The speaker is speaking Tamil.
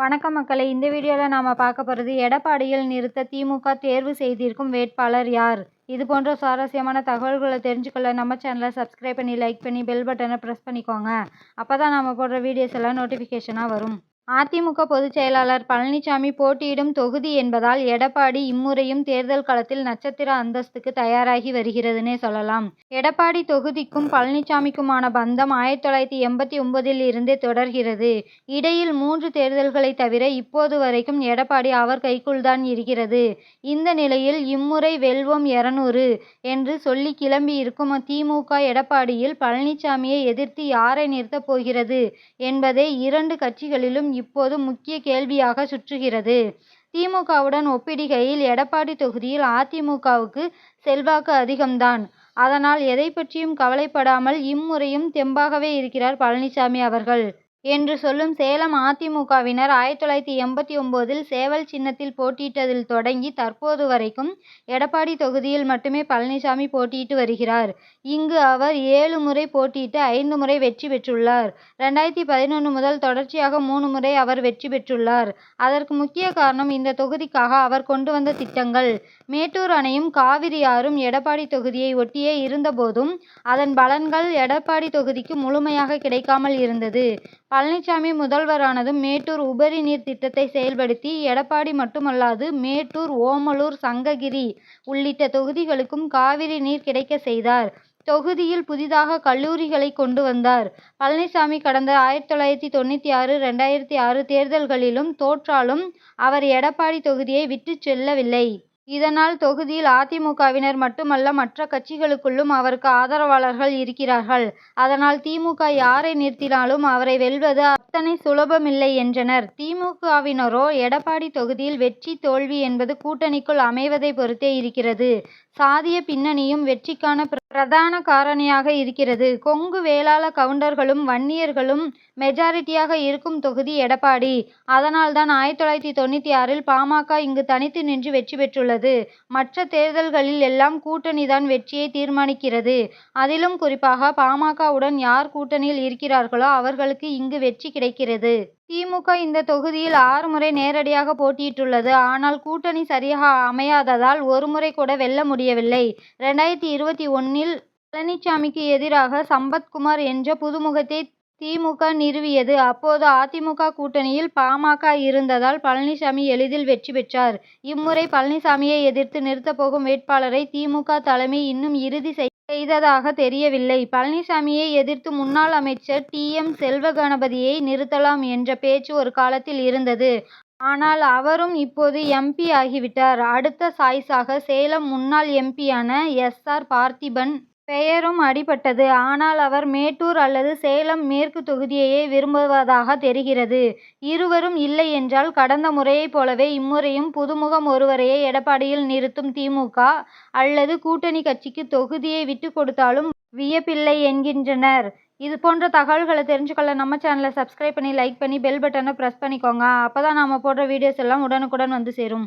வணக்கம் மக்களை. இந்த வீடியோவில் நாம் பார்க்க போகிறது எடப்பாடியில் நிறுத்த திமுக தேர்வு செய்திருக்கும் வேட்பாளர் யார்? இது போன்ற சுவாரஸ்யமான தகவல்களை தெரிஞ்சுக்கொள்ள நம்ம சேனலை சப்ஸ்கிரைப் பண்ணி லைக் பண்ணி பெல் பட்டனை ப்ரெஸ் பண்ணிக்கோங்க. அப்போ தான் நம்ம போடுற வீடியோஸ் எல்லாம் நோட்டிஃபிகேஷனாக வரும். அதிமுக பொதுச் செயலாளர் பழனிசாமி போட்டியிடும் தொகுதி என்பதால் எடப்பாடி இம்முறையும் தேர்தல் களத்தில் நட்சத்திர அந்தஸ்துக்கு தயாராகி வருகிறதுனே சொல்லலாம். எடப்பாடி தொகுதிக்கும் பழனிசாமிக்குமான பந்தம் ஆயிரத்து தொள்ளாயிரத்து எண்பத்தி ஒன்பதில் இருந்தே தொடர்கிறது. இடையில் மூன்று தேர்தல்களை தவிர இப்போது வரைக்கும் எடப்பாடி அவர் கைக்குள்தான் இருக்கிறது. இந்த நிலையில் இம்முறை வெல்வோம் இருநூறு என்று சொல்லி கிளம்பி இருக்கும் திமுக எடப்பாடியில் பழனிசாமியை எதிர்த்து யாரை நிறுத்தப் போகிறது என்பதே இரண்டு கட்சிகளிலும் இப்போது முக்கிய கேள்வியாக சுற்றுகிறது. திமுகவுடன் ஒப்பிடுகையில் எடப்பாடி தொகுதியில் அதிமுகவுக்கு செல்வாக்கு அதிகம்தான். அதனால் எதைப் பற்றியும் கவலைப்படாமல் இம்முறையும் தெம்பாகவே இருக்கிறார் பழனிசாமி அவர்கள். என்று சொல்லும் சேலம் அதிமுகவினர் ஆயிரத்தி தொள்ளாயிரத்தி எண்பத்தி ஒம்போதில் சேவல் சின்னத்தில் போட்டியிட்டதில் தொடங்கி தற்போது வரைக்கும் எடப்பாடி தொகுதியில் மட்டுமே பழனிசாமி போட்டியிட்டு வருகிறார். இங்கு அவர் ஏழு முறை போட்டியிட்டு ஐந்து முறை வெற்றி பெற்றுள்ளார். ரெண்டாயிரத்தி பதினொன்று முதல் தொடர்ச்சியாக மூன்று முறை அவர் வெற்றி பெற்றுள்ளார். அதற்கு முக்கிய காரணம் இந்த தொகுதிக்காக அவர் கொண்டு வந்த திட்டங்கள். மேட்டூர் அணையும் காவிரி ஆறும் எடப்பாடி தொகுதியை ஒட்டியே இருந்தபோதும் அதன் பலன்கள் எடப்பாடி தொகுதிக்கு முழுமையாக கிடைக்காமல் இருந்தது. பழனிசாமி முதல்வரானதும் மேட்டூர் உபரி நீர் திட்டத்தை செயல்படுத்தி எடப்பாடி மட்டுமல்லாது மேட்டூர் ஓமலூர் சங்ககிரி உள்ளிட்ட தொகுதிகளுக்கும் காவிரி நீர் கிடைக்க செய்தார். தொகுதியில் புதிதாக கல்லூரிகளை கொண்டு வந்தார். பழனிசாமி கடந்த ஆயிரத்தி தொள்ளாயிரத்தி தொண்ணூற்றி ஆறு ரெண்டாயிரத்தி ஆறு தேர்தல்களிலும் தோற்றாலும் அவர் எடப்பாடி தொகுதியை விட்டுச் செல்லவில்லை. இதனால் தொகுதியில் அதிமுகவினர் மட்டுமல்ல மற்ற கட்சிகளுக்குள்ளும் அவருக்கு ஆதரவாளர்கள் இருக்கிறார்கள். அதனால் திமுக யாரை நிறுத்தினாலும் அவரை வெல்வது அத்தனை சுலபமில்லை என்றனர். திமுகவினரோ எடப்பாடி தொகுதியில் வெற்றி தோல்வி என்பது கூட்டணிக்குள் அமைவதை பொறுத்தே இருக்கிறது. சாதிய பின்னணியும் வெற்றிக்கான பிரதான காரணியாக இருக்கிறது. கொங்கு வேளாள கவுண்டர்களும் வன்னியர்களும் மெஜாரிட்டியாக இருக்கும் தொகுதி எடப்பாடி. அதனால்தான் ஆயிரத்து தொள்ளாயிரத்து தொண்ணூற்றி ஆறில் பா. ம. க. இங்கு தனித்து நின்று வெற்றி பெற்றுள்ளது. மற்ற தேர்தல்களில் எல்லாம் கூட்டணிதான் வெற்றியை தீர்மானிக்கிறது. அதிலும் குறிப்பாக பா. ம. க.வுடன் யார் கூட்டணியில் இருக்கிறார்களோ அவர்களுக்கு இங்கு வெற்றி கிடைக்கிறது. திமுக இந்த தொகுதியில் ஆறு முறை நேரடியாக போட்டியிட்டுள்ளது. ஆனால் கூட்டணி சரியாக அமையாததால் ஒரு முறை கூட வெல்ல முடியவில்லை. ரெண்டாயிரத்தி இருபத்தி ஒன்றில் பழனிசாமிக்கு எதிராக சம்பத்குமார் என்ற புதுமுகத்தை திமுக நிறுவியது. அப்போது அதிமுக கூட்டணியில் பாமக இருந்ததால் பழனிசாமி எளிதில் வெற்றி பெற்றார். இம்முறை பழனிசாமியை எதிர்த்து நிறுத்தப்போகும் வேட்பாளரை திமுக தலைமை இன்னும் இறுதி செய் செய்ததாக தெரியவில்லை. பழனிசாமியை எதிர்த்து முன்னாள் அமைச்சர் டி. எம். செல்வகணபதியை நிறுத்தலாம் என்ற பேச்சு ஒரு காலத்தில் இருந்தது. ஆனால் அவரும் இப்போது எம். பி. ஆகிவிட்டார். அடுத்த சாய்ஸாக சேலம் முன்னாள் எம். பி.யான எஸ். ஆர். பார்த்திபன் பெயரும் அடிபட்டது. ஆனால் அவர் மேட்டூர் அல்லது சேலம் மேற்கு தொகுதியையே விரும்புவதாக தெரிகிறது. இருவரும் இல்லை என்றால் கடந்த முறையைப் போலவே இம்முறையும் புதுமுகம் ஒருவரையே எடப்பாடியில் நிறுத்தும் தி. மு. க. அல்லது கூட்டணி கட்சிக்கு தொகுதியை விட்டுக் கொடுத்தாலும் வியப்பில்லை என்கின்றனர். இது போன்ற தகவல்களை தெரிஞ்சுக்கொள்ள நம்ம சேனலை சப்ஸ்கிரைப் பண்ணி லைக் பண்ணி பெல் பட்டனை ப்ரெஸ் பண்ணிக்கோங்க. அப்பதான் நாம போடுற வீடியோஸ் எல்லாம் உடனுக்குடன் வந்து சேரும்.